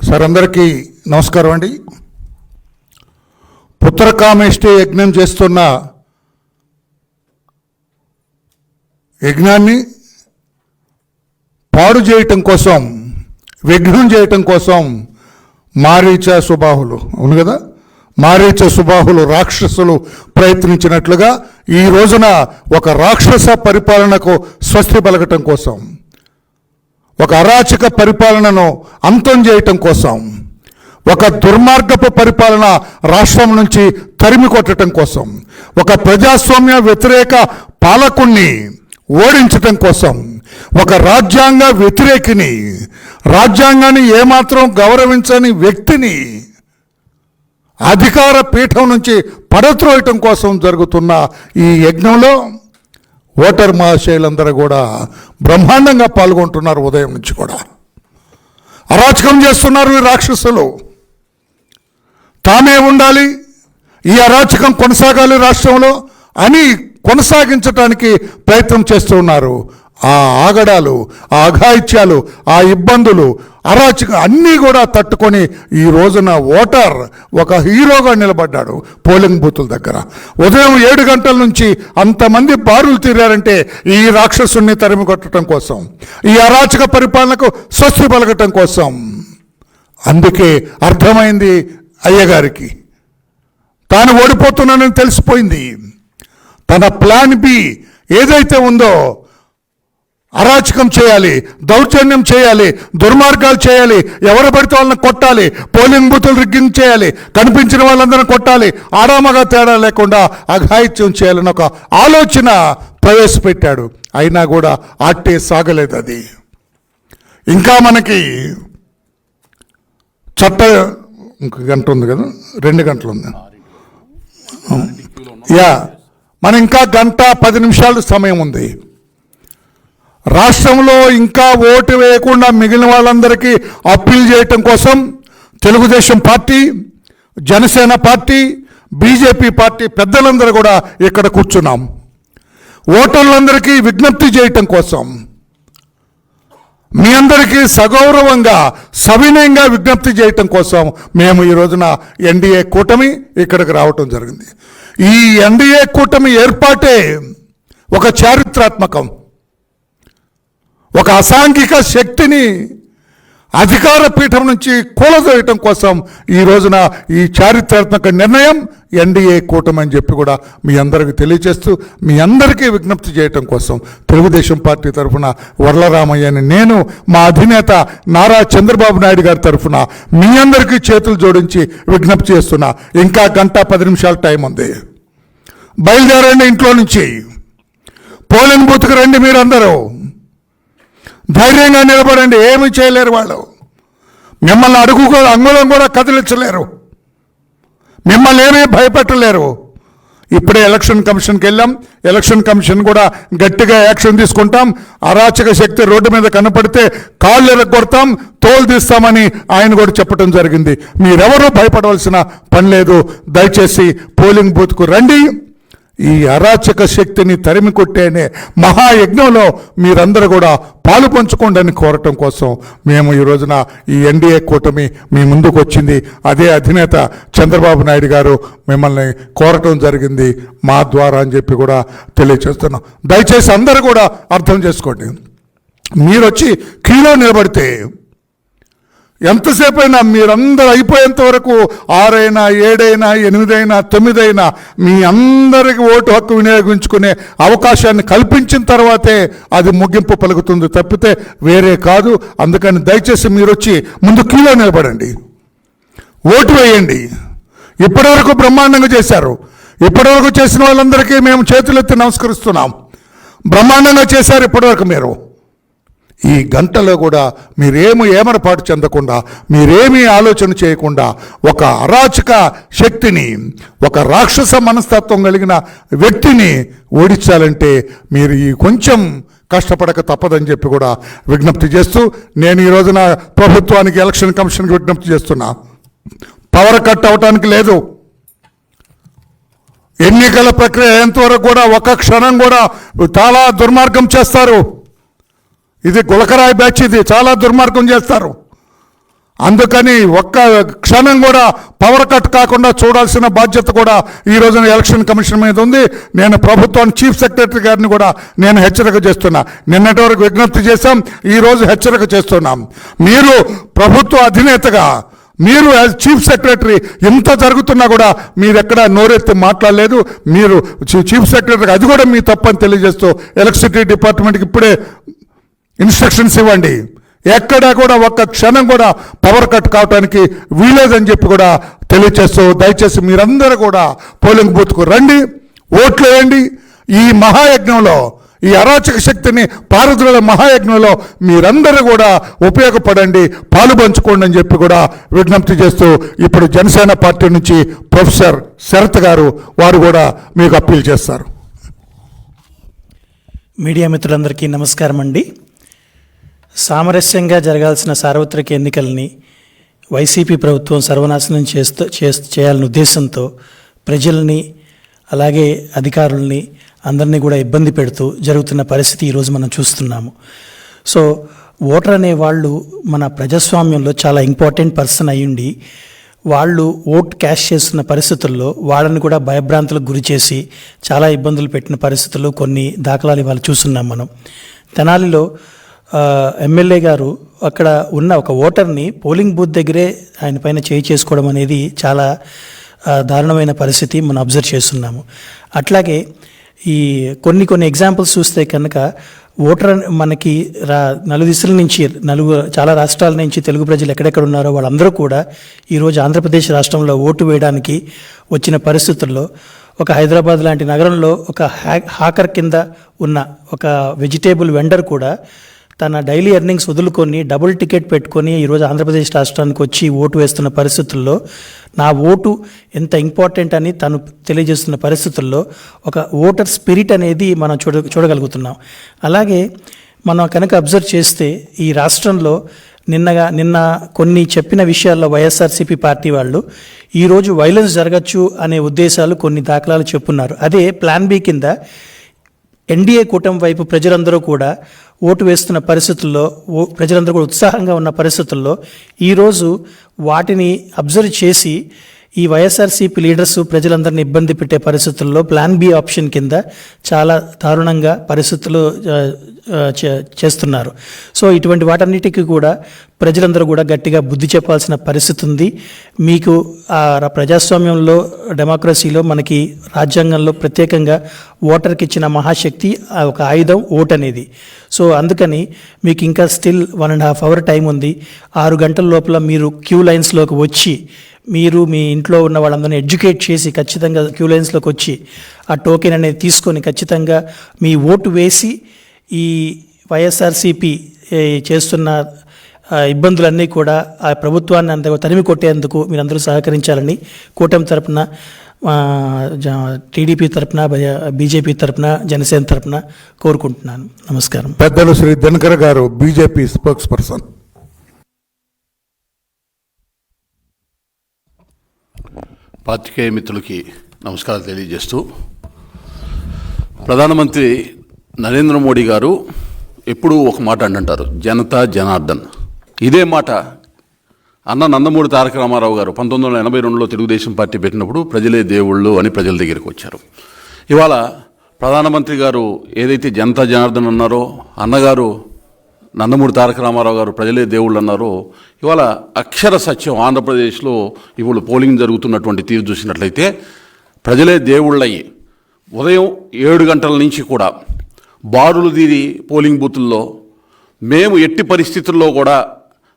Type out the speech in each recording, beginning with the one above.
Sir అందరికీ నమస్కారం అండి. పుత్రకామేష్టి యజ్ఞం చేస్తున్న యజ్ఞాన్ని పాడు చేయటం కోసం విఘ్నం చేయటం కోసం మారీచ సుబాహులు అవును కదా? మారీచ సుబాహులు రాక్షసులు ప్రయత్నించినట్లుగా ఈ రోజున ఒక రాక్షస పరిపాలనకు స్వస్తి పలకటం కోసం ఒక అరాచక పరిపాలనను అంతం చేయటం కోసం ఒక దుర్మార్గపు పరిపాలన రాష్ట్రం నుంచి తరిమి కొట్టడం కోసం ఒక ప్రజాస్వామ్య వ్యతిరేక పాలకుణ్ణి ఓడించటం కోసం ఒక రాజ్యాంగ వ్యతిరేకిని రాజ్యాంగాన్ని ఏమాత్రం గౌరవించని వ్యక్తిని అధికార పీఠం నుంచి పడత్రోయటం కోసం జరుగుతున్న ఈ యజ్ఞంలో ఓటర్ మహాశయులందరూ కూడా బ్రహ్మాండంగా పాల్గొంటున్నారు ఉదయం నుంచి కూడా. అరాచకం చేస్తున్నారు ఈ రాక్షసులు. తామే ఉండాలి ఈ అరాచకం కొనసాగాలి రాష్ట్రంలో అని కొనసాగించడానికి ప్రయత్నం చేస్తూ ఉన్నారు ఆ ఆగడాలు ఆ అఘాయిత్యాలు ఆ ఇబ్బందులు అరాచక అన్నీ కూడా తట్టుకొని ఈ రోజున ఓటర్ ఒక హీరోగా నిలబడ్డాడు పోలింగ్ బూతుల దగ్గర. ఉదయం ఏడు గంటల నుంచి అంతమంది బారులు తీరారంటే ఈ రాక్షసుని తరిమి కొట్టడం కోసం ఈ అరాచక పరిపాలనకు స్వస్తి పలకటం కోసం. అందుకే అర్థమైంది అయ్యగారికి తాను ఓడిపోతున్నానని తెలిసిపోయింది. తన ప్లాన్ బి ఏదైతే ఉందో అరాచకం చేయాలి దౌర్జన్యం చేయాలి దుర్మార్గాలు చేయాలి ఎవరు పడితే వాళ్ళని కొట్టాలి పోలింగ్ బూతులు రిగ్గింగ్ చేయాలి కనిపించిన వాళ్ళందరిని కొట్టాలి ఆడామగా తేడా లేకుండా అఘాయిత్యం చేయాలని ఒక ఆలోచన ప్రవేశపెట్టాడు. అయినా కూడా ఆట్టే సాగలేదు అది. ఇంకా మనకి చట్ట ఇంక గంట ఉంది కదా? రెండు గంటలు ఉంది. యా మన ఇంకా గంట పది నిమిషాలు సమయం ఉంది. రాష్ట్రంలో ఇంకా ఓటు వేయకుండా మిగిలిన వాళ్ళందరికీ అప్పీల్ చేయటం కోసం Telugu Desam party Janasena party BJP party పెద్దలందరూ కూడా ఇక్కడ కూర్చున్నాం. ఓటర్లందరికీ విజ్ఞప్తి చేయటం కోసం మీ అందరికీ సగౌరవంగా సవినయంగా విజ్ఞప్తి చేయటం కోసం మేము ఈ రోజున ఎన్డీఏ కూటమి ఇక్కడికి రావటం జరిగింది. ఈ ఎన్డీఏ కూటమి ఏర్పాటే ఒక చారిత్రాత్మకం. ఒక అసాంఘిక శక్తిని అధికార పీఠం నుంచి కూలదోయటం కోసం ఈ రోజున ఈ చారిత్రాత్మక నిర్ణయం ఎన్డీఏ కూటమి అని చెప్పి కూడా మీ అందరికీ తెలియజేస్తూ మీ అందరికీ విజ్ఞప్తి చేయటం కోసం తెలుగుదేశం పార్టీ తరఫున వరలరామయ్యని నేను మా అధినేత నారా చంద్రబాబు నాయుడు గారి తరఫున మీ అందరికీ చేతులు జోడించి విజ్ఞప్తి చేస్తున్నా. ఇంకా గంట పది నిమిషాల టైం ఉంది. బయలుదేరండి ఇంట్లో నుంచి. పోలింగ్ బూత్కి రండి మీరందరూ. ధైర్యంగా నిలబడండి. ఏమి చేయలేరు వాళ్ళు. మిమ్మల్ని అడుగు కూడా అంగుళం కూడా కదిలించలేరు. మిమ్మల్ని ఏమీ భయపెట్టలేరు. ఇప్పుడే ఎలక్షన్ కమిషన్కి వెళ్ళాం. ఎలక్షన్ కమిషన్ కూడా గట్టిగా యాక్షన్ తీసుకుంటాం. అరాచక శక్తి రోడ్డు మీద కనపడితే కాళ్ళు ఎరగొడతాం తోలు తీస్తామని ఆయన కూడా చెప్పడం జరిగింది. మీరెవరూ భయపడవలసిన పని లేదు. దయచేసి పోలింగ్ బూత్కు రండి. ఈ అరాచక శక్తిని తరిమి కొట్టేనే మహాయజ్ఞంలో మీరందరూ కూడా పాలు పంచుకోండి కోరటం కోసం మేము ఈ రోజున ఈ ఎన్డీఏ కూటమి మీ ముందుకు వచ్చింది. అదే అధినేత చంద్రబాబు నాయుడు గారు మిమ్మల్ని కోరటం జరిగింది మా ద్వారా అని చెప్పి కూడా తెలియచేస్తున్నాం దయచేసి అందరూ కూడా అర్థం చేసుకోండి. మీరు వచ్చి క్యూలో నిలబడితే ఎంతసేపు అయినా మీరందరూ అయిపోయేంత వరకు ఆరైనా ఏడైనా ఎనిమిదైనా తొమ్మిదైనా మీ అందరికి ఓటు హక్కు వినియోగించుకునే అవకాశాన్ని కల్పించిన తర్వాతే అది ముగింపు పలుకుతుంది. తప్పితే వేరే కాదు. అందుకని దయచేసి మీరు వచ్చి ముందు క్యూలో నిలబడండి. ఓటు వేయండి. ఇప్పటివరకు బ్రహ్మాండంగా చేశారు. ఇప్పటివరకు చేసిన వాళ్ళందరికీ మేము చేతులెత్తి నమస్కరిస్తున్నాం. బ్రహ్మాండంగా చేశారు ఇప్పటివరకు మీరు. ఈ గంటలో కూడా మీరేమి ఏమరపాటు చెందకుండా మీరేమీ ఆలోచన చేయకుండా ఒక అరాచక శక్తిని ఒక రాక్షస మనస్తత్వం కలిగిన వ్యక్తిని ఓడించాలంటే మీరు ఈ కొంచెం కష్టపడక తప్పదని చెప్పి కూడా విజ్ఞప్తి చేస్తూ నేను ఈ రోజున ప్రభుత్వానికి ఎలక్షన్ కమిషన్కి విజ్ఞప్తి చేస్తున్నా. పవర్ కట్ అవటానికి లేదు. ఎన్నికల ప్రక్రియ ఎంతవరకు కూడా ఒక క్షణం కూడా చాలా దుర్మార్గం చేస్తారు. ఇది గులకరాయి బ్యాచ్ ఇది. చాలా దుర్మార్గం చేస్తారు. అందుకని ఒక్క క్షణం కూడా పవర్ కట్ కాకుండా చూడాల్సిన బాధ్యత కూడా ఈ రోజున ఎలక్షన్ కమిషన్ మీద ఉంది. నేను ప్రభుత్వాన్ని చీఫ్ సెక్రటరీ గారిని కూడా నేను హెచ్చరిక చేస్తున్నా. నిన్నటి వరకు విజ్ఞప్తి చేశాం ఈ రోజు హెచ్చరిక చేస్తున్నాం. మీరు ప్రభుత్వ అధినేతగా మీరు యాజ్ చీఫ్ సెక్రటరీ ఎంత జరుగుతున్నా కూడా మీరు ఎక్కడ నోరెత్తి మాట్లాడలేదు. మీరు చీఫ్ సెక్రటరీ అది కూడా మీ తప్పని తెలియజేస్తూ ఎలక్ట్రిసిటీ డిపార్ట్మెంట్కి ఇప్పుడే ఇన్స్ట్రక్షన్స్ ఇవ్వండి. ఎక్కడా కూడా ఒక్క క్షణం కూడా పవర్ కట్ కావడానికి వీలేదని చెప్పి కూడా తెలియచేస్తూ దయచేసి మీరందరూ కూడా పోలింగ్ బూత్కు రండి ఓట్లు వేయండి. ఈ మహాయజ్ఞంలో ఈ అరాచక శక్తిని పారద్రోల మహాయజ్ఞంలో మీరందరూ కూడా ఉపయోగపడండి పాలు పంచుకోండి అని చెప్పి కూడా విజ్ఞప్తి చేస్తూ ఇప్పుడు జనసేన పార్టీ నుంచి ప్రొఫెసర్ శరత్ గారు వారు కూడా మీకు అప్పీల్ చేస్తారు. మీడియా మిత్రులందరికీ నమస్కారం అండి సామరస్యంగా జరగాల్సిన సార్వత్రిక ఎన్నికల్ని వైసీపీ ప్రభుత్వం సర్వనాశనం చేస్తూ చే చేయాలనే ఉద్దేశంతో ప్రజల్ని అలాగే అధికారుల్ని అందరినీ కూడా ఇబ్బంది పెడుతూ జరుగుతున్న పరిస్థితి ఈరోజు మనం చూస్తున్నాము. సో ఓటర్ అనే వాళ్ళు మన ప్రజాస్వామ్యంలో చాలా ఇంపార్టెంట్ పర్సన్ అయ్యుండి వాళ్ళు ఓట్ క్యాష్ చేస్తున్న పరిస్థితుల్లో వాళ్ళని కూడా భయభ్రాంతులకు గురి చేసి చాలా ఇబ్బందులు పెట్టిన పరిస్థితులు కొన్ని దాఖలాలు ఇవాళ చూస్తున్నాం మనం. తెనాలిలో ఎమ్మెల్యే గారు అక్కడ ఉన్న ఒక ఓటర్ని పోలింగ్ బూత్ దగ్గరే ఆయన పైన చేయి చేసుకోవడం అనేది చాలా దారుణమైన పరిస్థితి మనం అబ్జర్వ్ చేస్తున్నాము. అట్లాగే ఈ కొన్ని కొన్ని ఎగ్జాంపుల్స్ చూస్తే కనుక ఓటర్ మనకి రా నలుదిశల నుంచి నలుగు చాలా రాష్ట్రాల నుంచి తెలుగు ప్రజలు ఎక్కడెక్కడ ఉన్నారో వాళ్ళందరూ కూడా ఈరోజు ఆంధ్రప్రదేశ్ రాష్ట్రంలో ఓటు వేయడానికి వచ్చిన పరిస్థితుల్లో ఒక హైదరాబాద్ లాంటి నగరంలో ఒక హ్యా హాకర్ కింద ఉన్న ఒక వెజిటేబుల్ వెండర్ కూడా తన డైలీ ఎర్నింగ్స్ వదులుకొని డబుల్ టికెట్ పెట్టుకొని ఈరోజు ఆంధ్రప్రదేశ్ రాష్ట్రానికి వచ్చి ఓటు వేస్తున్న పరిస్థితుల్లో నా ఓటు ఎంత ఇంపార్టెంట్ అని తను తెలియజేస్తున్న పరిస్థితుల్లో ఒక ఓటర్ స్పిరిట్ అనేది మనం చూడ చూడగలుగుతున్నాం. అలాగే మనం కనుక అబ్జర్వ్ చేస్తే ఈ రాష్ట్రంలో నిన్నగా నిన్న కొన్ని చెప్పిన విషయాల్లో వైఎస్ఆర్సీపీ పార్టీ వాళ్ళు ఈరోజు వైలెన్స్ జరగచ్చు అనే ఉద్దేశాలు కొన్ని దాఖలాలు చెప్పున్నారు. అదే ప్లాన్ బి కింద ఎన్డీఏ కూటమి వైపు ప్రజలందరూ కూడా ఓటు వేస్తున్న పరిస్థితుల్లో ఓ ప్రజలందరూ కూడా ఉత్సాహంగా ఉన్న పరిస్థితుల్లో ఈరోజు వాటిని అబ్జర్వ్ చేసి ఈ వైఎస్ఆర్సీపీ లీడర్స్ ప్రజలందరినీ ఇబ్బంది పెట్టే పరిస్థితుల్లో ప్లాన్ బి ఆప్షన్ కింద చాలా దారుణంగా పరిస్థితులు చేస్తున్నారు. సో ఇటువంటి వాటన్నిటికీ కూడా ప్రజలందరూ కూడా గట్టిగా బుద్ధి చెప్పాల్సిన పరిస్థితి ఉంది. మీకు ఆ ప్రజాస్వామ్యంలో డెమోక్రసీలో మనకి రాజ్యాంగంలో ప్రత్యేకంగా ఓటర్కి ఇచ్చిన మహాశక్తి ఆ ఒక ఆయుధం ఓట్ అనేది. సో అందుకని మీకు ఇంకా still one and half hour time ఉంది. ఆరు గంటల లోపల మీరు క్యూ లైన్స్లోకి వచ్చి మీరు మీ ఇంట్లో ఉన్న వాళ్ళందరినీ ఎడ్యుకేట్ చేసి ఖచ్చితంగా క్యూ లైన్స్లోకి వచ్చి ఆ టోకెన్ అనేది తీసుకొని ఖచ్చితంగా మీ ఓటు వేసి ఈ వైఎస్ఆర్సీపీ చేస్తున్న ఇబ్బందులన్నీ కూడా ఆ ప్రభుత్వాన్ని అంత తరిమి కొట్టేందుకు మీరందరూ సహకరించాలని కూటమి తరపున టీడీపీ తరపున బీజేపీ తరపున జనసేన తరపున కోరుకుంటున్నాను. నమస్కారం. పెద్దలు శ్రీ దినకర్ గారు బీజేపీ స్పోక్స్ పర్సన్ పాత్రికేయ మిత్రులకి నమస్కారాలు తెలియజేస్తూ ప్రధానమంత్రి నరేంద్ర మోడీ గారు ఎప్పుడూ ఒక మాట అంటుంటారు జనతా జనార్దన్. ఇదే మాట అన్న నందమూరి తారక రామారావు గారు పంతొమ్మిది వందల ఎనభై రెండులో తెలుగుదేశం పార్టీ పెట్టినప్పుడు ప్రజలే దేవుళ్ళు అని ప్రజల దగ్గరికి వచ్చారు. ఇవాళ ప్రధానమంత్రి గారు ఏదైతే జనతా జనార్దన్ అన్నారో అన్నగారు నందమూరి తారక రామారావు గారు ప్రజలే దేవుళ్ళు అన్నారో ఇవాళ అక్షర సత్యం ఆంధ్రప్రదేశ్లో ఇవాళ పోలింగ్ జరుగుతున్నటువంటి తీరు చూసినట్లయితే ప్రజలే దేవుళ్ళయ్యి ఉదయం ఏడు గంటల నుంచి కూడా బారులు తీరి పోలింగ్ బూతుల్లో మేము ఎట్టి పరిస్థితుల్లో కూడా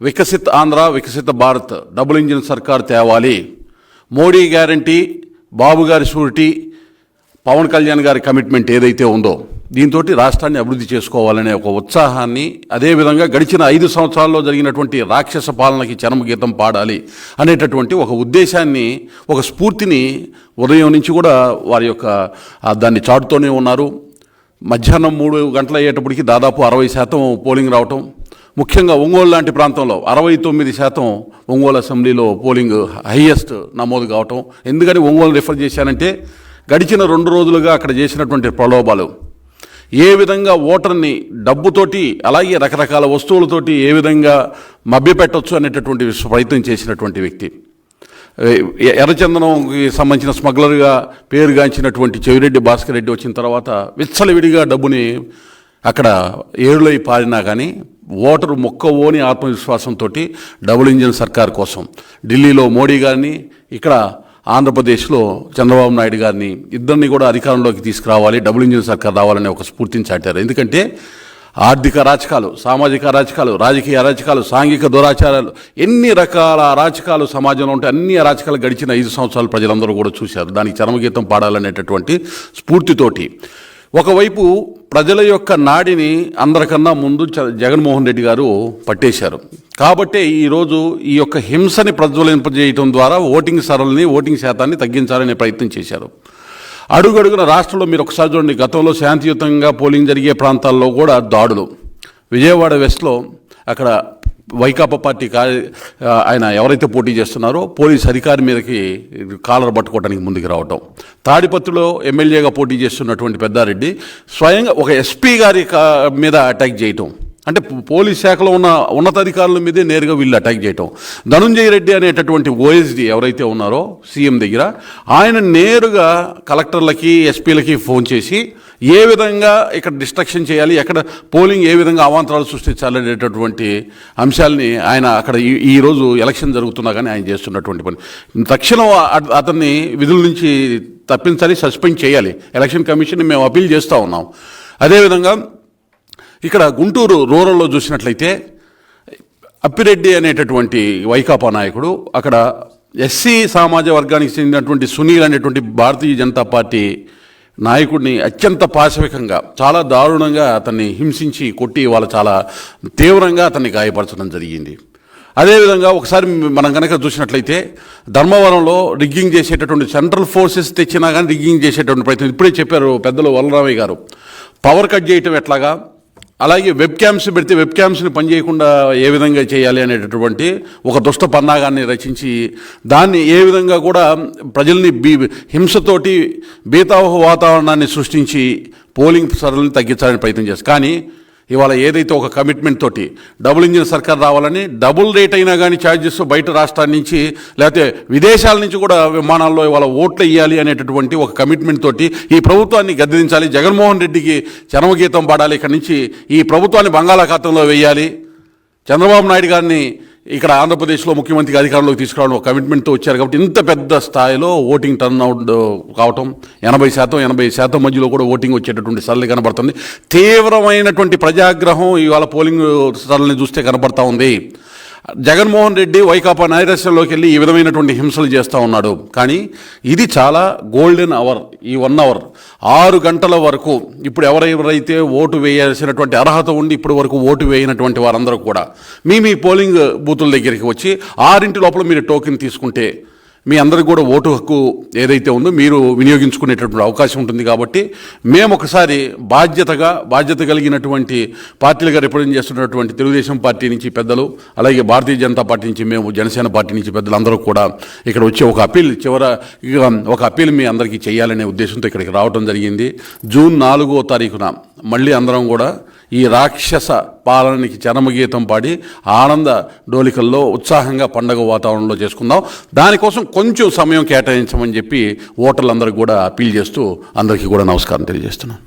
వికసిత్ ఆంధ్ర వికసిత భారత్ డబుల్ ఇంజిన్ సర్కార్ తేవాలి. మోడీ గ్యారంటీ బాబు గారి షూరిటీ పవన్ కళ్యాణ్ గారి కమిట్మెంట్ ఏదైతే ఉందో దీంతో రాష్ట్రాన్ని అభివృద్ధి చేసుకోవాలనే ఒక ఉత్సాహాన్ని అదేవిధంగా గడిచిన ఐదు సంవత్సరాల్లో జరిగినటువంటి రాక్షస పాలనకి చరమగీతం పాడాలి అనేటటువంటి ఒక ఉద్దేశాన్ని ఒక స్ఫూర్తిని ఉదయం నుంచి కూడా వారి యొక్క దాన్ని చాటుతూనే ఉన్నారు. మధ్యాహ్నం మూడు గంటలు అయ్యేటప్పటికి దాదాపు అరవై శాతం పోలింగ్ రావటం ముఖ్యంగా ఒంగోలు లాంటి ప్రాంతంలో అరవై తొమ్మిది శాతం ఒంగోలు అసెంబ్లీలో పోలింగ్ హైయెస్ట్ నమోదు కావటం. ఎందుకని ఒంగోలు రిఫర్ చేశానంటే గడిచిన రెండు రోజులుగా అక్కడ చేసినటువంటి ప్రలోభాలు. ఏ విధంగా ఓటర్ని డబ్బుతోటి అలాగే రకరకాల వస్తువులతోటి ఏ విధంగా మభ్యపెట్టవచ్చు అనేటటువంటి ప్రయత్నం చేసినటువంటి వ్యక్తి. ఎర్రచందనంకి సంబంధించిన స్మగ్లర్గా పేరుగాంచినటువంటి చెవిరెడ్డి భాస్కర్ రెడ్డి వచ్చిన తర్వాత విచ్చలవిడిగా డబ్బుని అక్కడ ఏరులై పారినా కానీ ఓటరు మొక్కవోని ఆత్మవిశ్వాసంతో డబుల్ ఇంజిన్ సర్కార్ కోసం ఢిల్లీలో మోడీ గారిని ఇక్కడ ఆంధ్రప్రదేశ్లో చంద్రబాబు నాయుడు గారిని ఇద్దరిని కూడా అధికారంలోకి తీసుకురావాలి డబుల్ ఇంజిన్ సర్కార్ రావాలనే ఒక స్ఫూర్తిని చాటారు. ఎందుకంటే ఆర్థిక అరాచకాలు సామాజిక అరాచకాలు రాజకీయ అరాచకాలు సాంఘిక దురాచారాలు ఎన్ని రకాల అరాచకాలు సమాజంలో ఉంటే అన్ని అరాచకాలు గడిచిన ఐదు సంవత్సరాలు ప్రజలందరూ కూడా చూశారు. దానికి చరమగీతం పాడాలనేటటువంటి స్ఫూర్తితోటి. ఒకవైపు ప్రజల యొక్క నాడిని అందరికన్నా ముందు చ- జగన్మోహన్ రెడ్డి గారు పట్టేశారు. కాబట్టే ఈరోజు ఈ యొక్క హింసని ప్రజ్వలింపజేయటం ద్వారా ఓటింగ్ సరళిని ఓటింగ్ శాతాన్ని తగ్గించాలనే ప్రయత్నం చేశారు. అడుగడుగున రాష్ట్రంలో మీరు ఒకసారి చూడండి. గతంలో శాంతియుతంగా పోలింగ్ జరిగే ప్రాంతాల్లో కూడా దాడులు. విజయవాడ వెస్ట్లో అక్కడ వైకాపా పార్టీ కా ఆయన ఎవరైతే పోటీ చేస్తున్నారో పోలీస్ అధికారి మీదకి కాలర్ పట్టుకోవడానికి ముందుకు రావటం. తాడిపత్రిలో ఎమ్మెల్యేగా పోటీ చేస్తున్నటువంటి పెద్దారెడ్డి స్వయంగా ఒక ఎస్పీ గారి కా- మీద అటాక్ చేయటం. అంటే పోలీస్ శాఖలో ఉన్న ఉన్నతాధికారుల మీదే నేరుగా వీళ్ళు అటాక్ చేయటం. ధనుంజయ రెడ్డి అనేటటువంటి ఓఎస్డి ఎవరైతే ఉన్నారో సీఎం దగ్గర ఆయన నేరుగా కలెక్టర్లకి ఎస్పీలకి ఫోన్ చేసి ఏ విధంగా ఇక్కడ డిస్ట్రక్షన్ చేయాలి ఎక్కడ పోలింగ్ ఏ విధంగా అవాంతరాలు సృష్టించాలనేటటువంటి అంశాలని ఆయన అక్కడ ఈ- ఈ రోజు ఎలక్షన్ జరుగుతున్నా కానీ ఆయన చేస్తున్నటువంటి పని. తక్షణం అతన్ని విధుల నుంచి తప్పించాలి సస్పెండ్ చేయాలి. ఎలక్షన్ కమిషన్ మేము అప్పీల్ చేస్తూ ఉన్నాం. అదేవిధంగా ఇక్కడ గుంటూరు రూరల్లో చూసినట్లయితే అప్పిరెడ్డి అనేటటువంటి వైకాపా నాయకుడు అక్కడ ఎస్సీ సమాజ వర్గానికి చెందినటువంటి సునీల్ అనేటువంటి భారతీయ జనతా పార్టీ నాయకుడిని అత్యంత పాశవికంగా చాలా దారుణంగా అతన్ని హింసించి కొట్టి వాళ్ళు చాలా తీవ్రంగా అతన్ని గాయపరచడం జరిగింది. అదేవిధంగా ఒకసారి మనం కనుక చూసినట్లయితే ధర్మవరంలో రిగ్గింగ్ చేసేటటువంటి సెంట్రల్ ఫోర్సెస్ తెచ్చినా కానీ రిగ్గింగ్ చేసేటటువంటి ప్రయత్నం ఇప్పుడే చెప్పారు పెద్దలు వలరామయ్య గారు. పవర్ కట్ చేయటం ఎట్లాగా? అలాగే వెబ్ క్యామ్స్ పెడితే వెబ్ క్యామ్స్ని పనిచేయకుండా ఏ విధంగా చేయాలి అనేటటువంటి ఒక దుష్ట పన్నాగాన్ని రచించి దాన్ని ఏ విధంగా కూడా ప్రజల్ని బీ హింసతోటి బీతావహ వాతావరణాన్ని సృష్టించి పోలింగ్ సరళిని తగ్గించాలని ప్రయత్నం చేస్తారు కానీ ఇవాళ ఏదైతే ఒక కమిట్మెంట్ తోటి డబుల్ ఇంజిన్ సర్కార్ రావాలని డబుల్ రేట్ అయినా కానీ ఛార్జెస్ బయట రాష్ట్రాల నుంచి లేకపోతే విదేశాల నుంచి కూడా విమానాల్లో ఇవాళ ఓట్లు వేయాలి అనేటటువంటి ఒక కమిట్మెంట్ తోటి ఈ ప్రభుత్వాన్ని గద్దెదించాలి. జగన్మోహన్ రెడ్డికి చరమగీతం పాడాలి. ఇక్కడి నుంచి ఈ ప్రభుత్వాన్ని బంగాళాఖాతంలో వేయాలి. చంద్రబాబు నాయుడు గారిని ఇక్కడ ఆంధ్రప్రదేశ్లో ముఖ్యమంత్రికి అధికారంలోకి తీసుకురావడం కమిట్మెంట్తో వచ్చారు కాబట్టి ఇంత పెద్ద స్థాయిలో ఓటింగ్ టర్న్ అవుట్ కావటం ఎనభై శాతం ఎనభై శాతం మధ్యలో కూడా ఓటింగ్ వచ్చేటటువంటి సరళి కనబడుతుంది. తీవ్రమైనటువంటి ప్రజాగ్రహం ఇవాళ పోలింగ్ సరళిని చూస్తే కనబడతా ఉంది. జగన్మోహన్ రెడ్డి వైకాపా నైరస్యంలోకి వెళ్ళి ఈ విధమైనటువంటి హింసలు చేస్తూ ఉన్నాడు. కానీ ఇది చాలా గోల్డెన్ అవర్ ఈ వన్ అవర్ ఆరు గంటల వరకు ఇప్పుడు ఎవరెవరైతే ఓటు వేయాల్సినటువంటి అర్హత ఉండి ఇప్పటి వరకు ఓటు వేయనటువంటి వారందరూ కూడా మీ మీ పోలింగ్ బూతుల దగ్గరికి వచ్చి ఆరింటి లోపల మీరు టోకెన్ తీసుకుంటే మీ అందరికి కూడా ఓటు హక్కు ఏదైతే ఉందో మీరు వినియోగించుకునేటటువంటి అవకాశం ఉంటుంది కాబట్టి మేము ఒకసారి బాధ్యతగా బాధ్యత కలిగినటువంటి పార్టీలుగా రిప్రజెంట్ చేస్తున్నటువంటి తెలుగుదేశం పార్టీ నుంచి పెద్దలు అలాగే భారతీయ జనతా పార్టీ నుంచి మేము జనసేన పార్టీ నుంచి పెద్దలు అందరూ కూడా ఇక్కడ వచ్చి ఒక అప్పీల్ చివర ఒక అప్పీల్ మీ అందరికీ చేయాలనే ఉద్దేశంతో ఇక్కడికి రావడం జరిగింది. జూన్ నాలుగో తారీఖున మళ్ళీ అందరం కూడా ఈ రాక్షస పాలనకి జనమగీతం పాడి ఆనంద డోలికల్లో ఉత్సాహంగా పండగ వాతావరణంలో చేసుకుందాం. దానికోసం కొంచెం సమయం కేటాయించమని చెప్పి ఓటర్లందరికీ కూడా అప్పీల్ చేస్తూ అందరికీ కూడా నమస్కారం తెలియజేస్తున్నాను